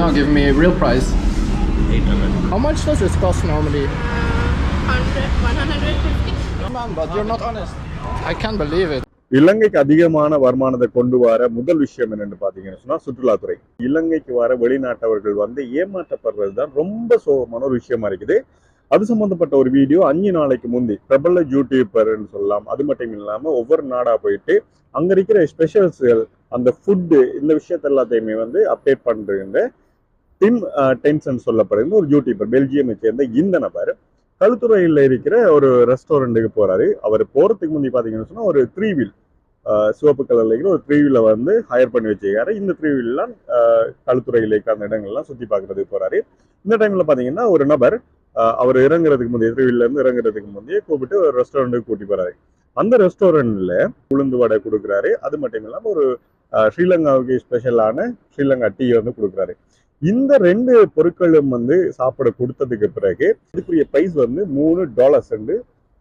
No, give me a real price. 800. How much does this cost normally? 100, 150. Man, but you're not honest. I can't believe it. இலங்கைக்கு அதிகமான வருமானத்தை கொண்டு வர முதல் விஷயம் என்னன்னு பாத்தீங்கன்னு சொன்னா சுற்றுலாத்துறை இலங்கைக்கு வர வெளிநாட்டவர்கள் வந்து ஏமாற்றப்படுறது தான் ரொம்ப சோகமான ஒரு விஷயமா இருக்குது அது சம்பந்தப்பட்ட ஒரு வீடியோ அஞ்சு நாளைக்கு முந்தி பிரபல யூடியூபர்னு சொல்லலாம் அது மட்டும் இல்லாம ஒவ்வொரு நாடா போயிட்டு அங்க இருக்கிற ஸ்பெஷல்ஸ்கள் அந்த ஃபுட்டு இந்த விஷயத்த எல்லாத்தையுமே வந்து அப்டேட் பண்றதுன்ற டிம் டென்சன் uh, சொல்லப்படுகிற ஒரு யூடியூபர் பெல்ஜியமை சேர்ந்த இந்த நபர் கழுத்துறையில் இருக்கிற ஒரு ரெஸ்டாரண்ட்டுக்கு போறாரு. அவர் போறதுக்கு முந்தி பாத்தீங்கன்னு சொன்னா ஒரு த்ரீ வீல் uh, சிவப்பு கலர்ல இருக்கிற ஒரு த்ரீ வீலை வந்து ஹையர் பண்ணி வச்சிருக்காரு. இந்த த்ரீ வீல்லாம் uh, கழுத்துறையில் இருக்கிற அந்த இடங்கள்லாம் சுத்தி பார்க்குறதுக்கு போறாரு. இந்த டைம்ல பாத்தீங்கன்னா ஒரு நபர் அவர் இறங்குறதுக்கு முந்தைய த்ரீ இருந்து இறங்குறதுக்கு முந்தைய கூப்பிட்டு ஒரு ரெஸ்டாரண்ட்டுக்கு கூட்டி போறாரு. அந்த ரெஸ்டாரண்ட்ல உளுந்து வடை கொடுக்குறாரு. அது மட்டும் இல்லாமல் ஒரு ஸ்ரீலங்காவுக்கு ஸ்பெஷலான ஸ்ரீலங்கா டீ வந்து கொடுக்குறாரு. இந்த ரெண்டு பொருட்களும் வந்து சாப்பிட கொடுத்ததுக்கு பிறகு இதுக்குரிய பிரைஸ் வந்து மூணு டாலர்ஸ்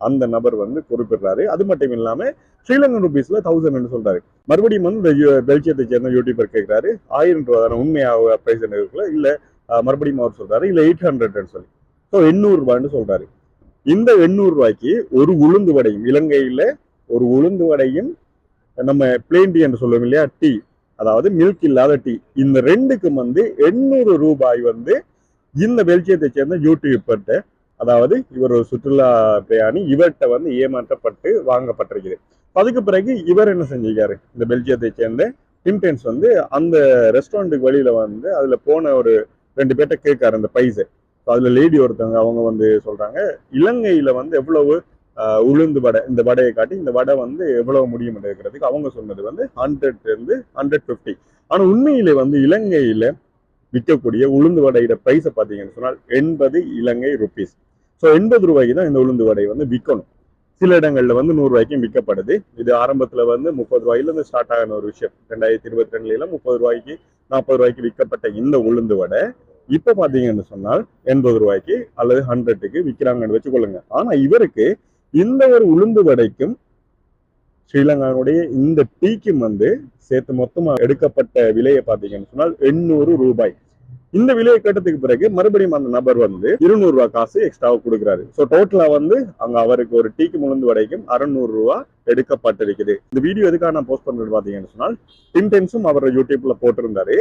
அந்த நபர் வந்து குறிப்பிடுறாரு. அது மட்டும் இல்லாம ஸ்ரீலங்கன் ருபீஸ்ல தௌசண்ட் சொல்றாரு. மறுபடியும் வந்து பெல்ஜியத்தை சேர்ந்த யூடியூபர் கேட்கிறாரு ஆயிரம் ரூபா தானே உண்மையாக பிரைஸ் இருக்குல்ல இல்ல மறுபடியும் அவர் சொல்றாரு இல்ல எயிட் ஹண்ட்ரட்னு சொல்லி. ஸோ எண்ணூறு ரூபான்னு சொல்றாரு. இந்த எண்ணூறு ரூபாய்க்கு ஒரு உளுந்து வடையும் இலங்கையில ஒரு உளுந்து வடையும் நம்ம பிளேன் டீ என்று சொல்லுவோம் இல்லையா? டீ அதாவது மில்க் இல்லாத டீ இந்த ரெண்டுக்கும் வந்து எண்ணூறு ரூபாய் வந்து இந்த பெல்ஜியத்தை சேர்ந்த யூடியூபர்கிட்ட அதாவது இவர் ஒரு சுற்றுலா பிரயாணி இவர்கிட்ட வந்து ஏமாற்றப்பட்டு வாங்கப்பட்டிருக்குது. அதுக்கு பிறகு இவர் என்ன செஞ்சிருக்காரு? இந்த பெல்ஜியத்தை சேர்ந்த டிம்டென்ஸ் வந்து அந்த ரெஸ்டாரண்ட்டுக்கு வழியில வந்து அதுல போன ஒரு ரெண்டு பேர்ட்ட கேட்காரு அந்த பைசை அதுல லேடி ஒருத்தவங்க அவங்க வந்து சொல்றாங்க இலங்கையில வந்து எவ்வளவு உளுந்து வடை இந்த வடையை காட்டி இந்த வடை வந்து எவ்வளவு முடியும் இருக்கிறதுக்கு அவங்க சொன்னது வந்து ஹண்ட்ரட் இருந்து ஹண்ட்ரட் ஃபிஃப்டி ஆனா உண்மையிலே வந்து இலங்கையில விற்கக்கூடிய உளுந்து வடையோட பிரைஸை பார்த்தீங்கன்னு சொன்னால் எண்பது இலங்கை ருபீஸ் ஸோ எண்பது ரூபாய்க்கு தான் இந்த உளுந்து வடை வந்து விற்கணும். சில இடங்களில் வந்து நூறு ரூபாய்க்கும் விற்கப்படுது. இது ஆரம்பத்தில் வந்து முப்பது ரூபாயிலிருந்து ஸ்டார்ட் ஆகின ஒரு விஷயம். ரெண்டாயிரத்தி இருபத்தி ரெண்டுல முப்பது ரூபாய்க்கு நாற்பது ரூபாய்க்கு விற்கப்பட்ட இந்த உளுந்து வடை இப்போ பார்த்தீங்கன்னு சொன்னால் எண்பது ரூபாய்க்கு அல்லது ஹண்ட்ரட்டுக்கு விற்கிறாங்கன்னு வச்சுக்கொள்ளுங்க. ஆனால் இவருக்கு இந்த ஒரு உளுந்து வடைக்கும் ஸ்ரீலங்காவுடைய இந்த டீக்கும் வந்து சேர்த்து மொத்தமா எடுக்கப்பட்ட விலையை பாத்தீங்கன்னு சொன்னால் எண்ணூறு ரூபாய். இந்த விலையை கேட்டதுக்கு பிறகு மறுபடியும் அந்த நபர் வந்து இருநூறு ரூபாய் காசு எக்ஸ்ட்ரா கொடுக்குறாரு. ஸோ டோட்டலா வந்து அங்க அவருக்கு ஒரு டீக்கு முழுந்து வடைக்கும் அறுநூறு ரூபாய் எடுக்கப்பட்டிருக்குது. இந்த வீடியோ எதுக்காக நான் போஸ்ட் பண்றது பாத்தீங்கன்னு சொன்னால் டின்டென்ஸும் அவர் யூடியூப்ல போட்டிருந்தாரு.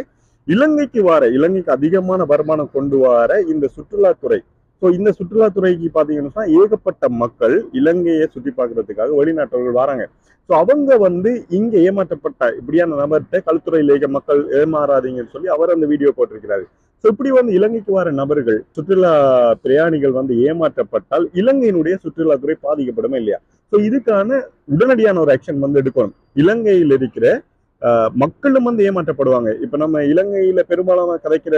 இலங்கைக்கு வர இலங்கைக்கு அதிகமான வருமானம் கொண்டு வர இந்த சுற்றுலாத்துறை ஸோ இந்த சுற்றுலாத்துறைக்கு பார்த்தீங்கன்னா ஏகப்பட்ட மக்கள் இலங்கையை சுற்றி பார்க்கறதுக்காக வெளிநாட்டவர்கள் வராங்க. ஸோ அவங்க வந்து இங்க ஏமாற்றப்பட்ட இப்படியான நபர்கிட்ட கல்துறையில் இருக்க மக்கள் ஏமாறாதீங்கன்னு சொல்லி அவர் அந்த வீடியோ போட்டிருக்கிறாரு. ஸோ இப்படி வந்து இலங்கைக்கு வர நபர்கள் சுற்றுலா பிரயாணிகள் வந்து ஏமாற்றப்பட்டால் இலங்கையினுடைய சுற்றுலாத்துறை பாதிக்கப்படுமே இல்லையா? ஸோ இதுக்கான உடனடியான ஒரு ஆக்ஷன் வந்து எடுக்கணும். இலங்கையில் இருக்கிற ஆஹ், மக்களும் வந்து ஏமாற்றப்படுவாங்க. இப்போ நம்ம இலங்கையில பெரும்பாலான கதைக்கிற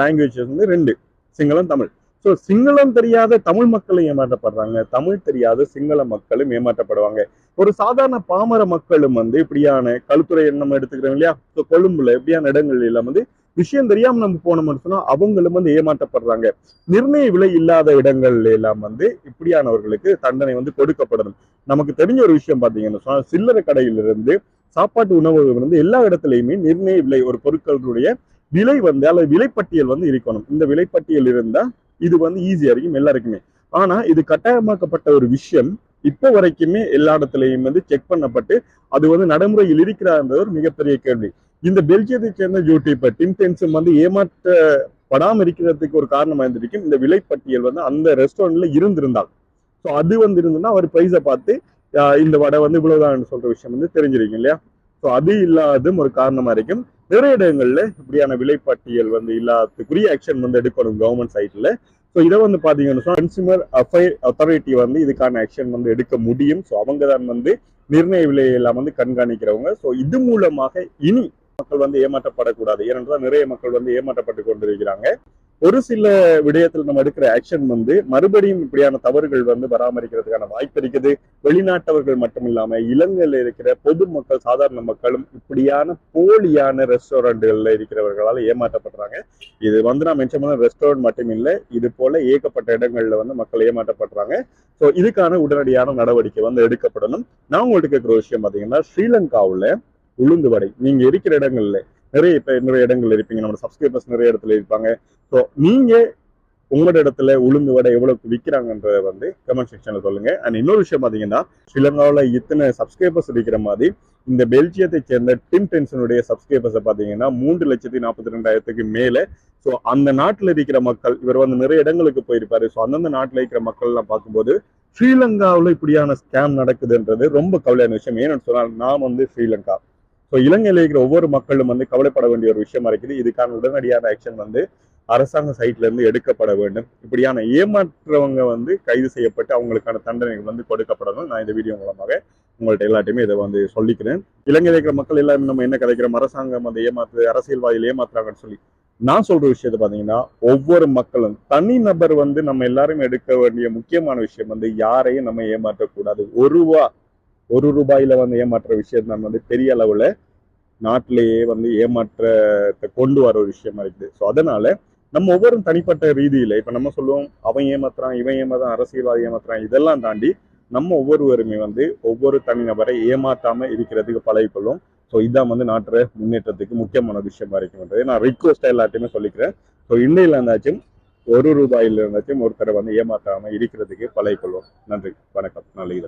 லாங்குவேஜஸ் வந்து ரெண்டு சிங்களம் தமிழ். ஸோ சிங்களம் தெரியாத தமிழ் மக்களும் ஏமாற்றப்படுறாங்க. தமிழ் தெரியாத சிங்கள மக்களும் ஏமாற்றப்படுவாங்க. ஒரு சாதாரண பாமர மக்களும் வந்து இப்படியான கழுத்துறை நம்ம எடுத்துக்கிறோம் இல்லையா? ஸோ கொழும்புல இப்படியான இடங்கள் எல்லாம் வந்து விஷயம் தெரியாம நம்ம போனோம்னு சொன்னா அவங்களும் வந்து ஏமாற்றப்படுறாங்க. நிர்ணய விலை இல்லாத இடங்கள்ல எல்லாம் வந்து இப்படியானவர்களுக்கு தண்டனை வந்து கொடுக்கப்படணும் நமக்கு தெரிஞ்ச ஒரு விஷயம் பாத்தீங்கன்னு சொன்னா சில்லறை கடையிலிருந்து சாப்பாட்டு உணவுகள் வந்து எல்லா இடத்துலையுமே நிர்ணய விலை ஒரு பொருட்களுடைய விலை வந்து அல்லது விலைப்பட்டியல் வந்து இருக்கணும். இந்த விலைப்பட்டியல் இருந்தா இது வந்து ஈஸியா இருக்கும் எல்லாருக்குமே. ஆனா இது கட்டாயமாக்கப்பட்ட ஒரு விஷயம். இப்போ வரைக்குமே எல்லா இடத்துலையும் வந்து செக் பண்ணப்பட்டு அது வந்து நடைமுறையில் இருக்கிறான்றது ஒரு மிகப்பெரிய கேள்வி. இந்த பெல்ஜியத்தை சேர்ந்த யூடியூபர் டிம் டென்ஸும் வந்து ஏமாற்றப்படாம இருக்கிறதுக்கு ஒரு காரணமா இருந்திருக்கும். இந்த விலைப்பட்டியல் வந்து அந்த ரெஸ்டாரண்ட்ல இருந்திருந்தால். ஸோ அது வந்து இருந்ததுன்னா அவர் ப்ரைஸை பார்த்து ஆஹ் இந்த வடை வந்து இவ்வளவுதான் சொல்ற விஷயம் வந்து தெரிஞ்சிருக்கும் இல்லையா? ஸோ அது இல்லாததும் ஒரு காரணமா இருக்கும். நிறைய இடங்கள்ல இப்படியான விலைப்பட்டியல் வந்து இல்லாததுக்குரிய ஆக்ஷன் வந்து எடுக்கணும் கவர்மெண்ட் சைட்ல ஸோ இதை வந்து பார்த்தீங்கன்னு சொன்னா கன்சூமர் அஃபைர் அத்தாரிட்டி வந்து இதுக்கான ஆக்ஷன் வந்து எடுக்க முடியும். ஸோ அவங்க தான் வந்து நிர்ணய விலையெல்லாம் வந்து கண்காணிக்கிறவங்க. ஸோ இது மூலமாக இனி மக்கள் வந்து ஏமாற்றப்படக்கூடாது. ஏனென்றால் நிறைய மக்கள் வந்து ஏமாற்றப்பட்டு கொண்டிருக்கிறாங்க. ஒரு சில விடயத்தில் நம்ம எடுக்கிற ஆக்ஷன் வந்து மறுபடியும் இப்படியான தவறுகள் வந்து பராமரிக்கிறதுக்கான வாய்ப்பு இருக்குது. வெளிநாட்டவர்கள் மட்டும் இல்லாம இலங்கையில் இருக்கிற பொதுமக்கள் சாதாரண மக்களும் இப்படியான போலியான ரெஸ்டாரண்ட்கள்ல இருக்கிறவர்களால் ஏமாற்றப்படுறாங்க. இது வந்து நான் மென்ஷன் பண்ண ரெஸ்டாரண்ட் மட்டும் இல்லை இது போல ஏகப்பட்ட இடங்கள்ல வந்து மக்கள் ஏமாற்றப்படுறாங்க. ஸோ இதுக்கான உடனடியான நடவடிக்கை வந்து எடுக்கப்படணும். நான் உங்களுக்கு கேட்குற விஷயம் பார்த்தீங்கன்னா ஸ்ரீலங்காவுல உளுந்து வடை. நீங்க இருக்கிற இடங்கள்ல நிறைய இப்போ நிறைய இடங்கள் இருப்பீங்க. நம்ம சப்ஸ்கிரைபர்ஸ் நிறைய இடத்துல இருப்பாங்க. ஸோ நீங்க உங்களோட இடத்துல உளுந்து வடை எவ்வளவுக்கு விற்கிறாங்கன்றத வந்து கமெண்ட் செக்ஷன்ல சொல்லுங்க. அண்ட் இன்னொரு விஷயம் பாத்தீங்கன்னா ஸ்ரீலங்காவில் இத்தனை சப்ஸ்கிரைபர்ஸ் இருக்கிற மாதிரி இந்த பெல்ஜியத்தை சேர்ந்த டிம் டென்சனுடைய சப்ஸ்கிரைபர்ஸை பார்த்தீங்கன்னா மூன்று லட்சத்தி நாற்பத்தி ரெண்டாயிரத்துக்கு மேலே. ஸோ அந்த நாட்டில் இருக்கிற மக்கள் இவர் வந்து நிறைய இடங்களுக்கு போயிருப்பாரு. ஸோ அந்தந்த நாட்டில் இருக்கிற மக்கள்லாம் பார்க்கும்போது ஸ்ரீலங்காவில் இப்படியான ஸ்கேம் நடக்குதுன்றது ரொம்ப கவலையான விஷயம். ஏன்னு சொன்னால் நான் வந்து ஸ்ரீலங்கா. ஸோ இலங்கையில் இருக்கிற ஒவ்வொரு மக்களும் வந்து கவலைப்பட வேண்டிய ஒரு விஷயமா இருக்குது. இதுக்கான உடனடியான ஆக்ஷன் வந்து அரசாங்க சைட்ல இருந்து எடுக்கப்பட வேண்டும். இப்படியான ஏமாற்றவங்க வந்து கைது செய்யப்பட்டு அவங்களுக்கான தண்டனைகள் வந்து கொடுக்கப்படணும். நான் இந்த வீடியோ மூலமாக உங்கள்கிட்ட எல்லாத்தையுமே இதை வந்து சொல்லிக்கிறேன். இலங்கையில் இருக்கிற மக்கள் எல்லாமே நம்ம என்ன கதைக்கிறோம்? அரசாங்கம் வந்து ஏமாத்து அரசியல்வாதிகள் ஏமாத்துறாங்கன்னு சொல்லி. நான் சொல்ற விஷயத்த பாத்தீங்கன்னா ஒவ்வொரு மக்களும் தனி நபர் வந்து நம்ம எல்லாரும் எடுக்க வேண்டிய முக்கியமான விஷயம் வந்து யாரையும் நம்ம ஏமாற்றக்கூடாது. ஒரு ரூபா ஒரு ரூபாயில் வந்து ஏமாற்ற விஷயம் தான் வந்து பெரிய அளவில் நாட்டிலேயே வந்து ஏமாற்றத்தை கொண்டு வர ஒரு விஷயமா இருக்குது. ஸோ அதனால நம்ம ஒவ்வொரு தனிப்பட்ட ரீதியில் இப்போ நம்ம சொல்லுவோம் அவன் ஏமாத்துறான் இவன் ஏமாத்தான் அரசியல்வாதி ஏமாத்துறான் இதெல்லாம் தாண்டி நம்ம ஒவ்வொருவருமே வந்து ஒவ்வொரு தனிநபரை ஏமாற்றாமல் இருக்கிறதுக்கு பழகிக்கொள்ளும். ஸோ இதான் வந்து நாட்டுற முன்னேற்றத்துக்கு முக்கியமான விஷயமா இருக்குன்றது நான் ரிக்வஸ்ட் எல்லாத்தையுமே சொல்லிக்கிறேன். ஸோ இன்னையில இருந்தாச்சும் ஒரு ரூபாயில இருந்தாச்சும் ஒருத்தரை வந்து ஏமாற்றாமல் இருக்கிறதுக்கு பழகிக்கொள்வோம். நன்றி வணக்கம். நல்ல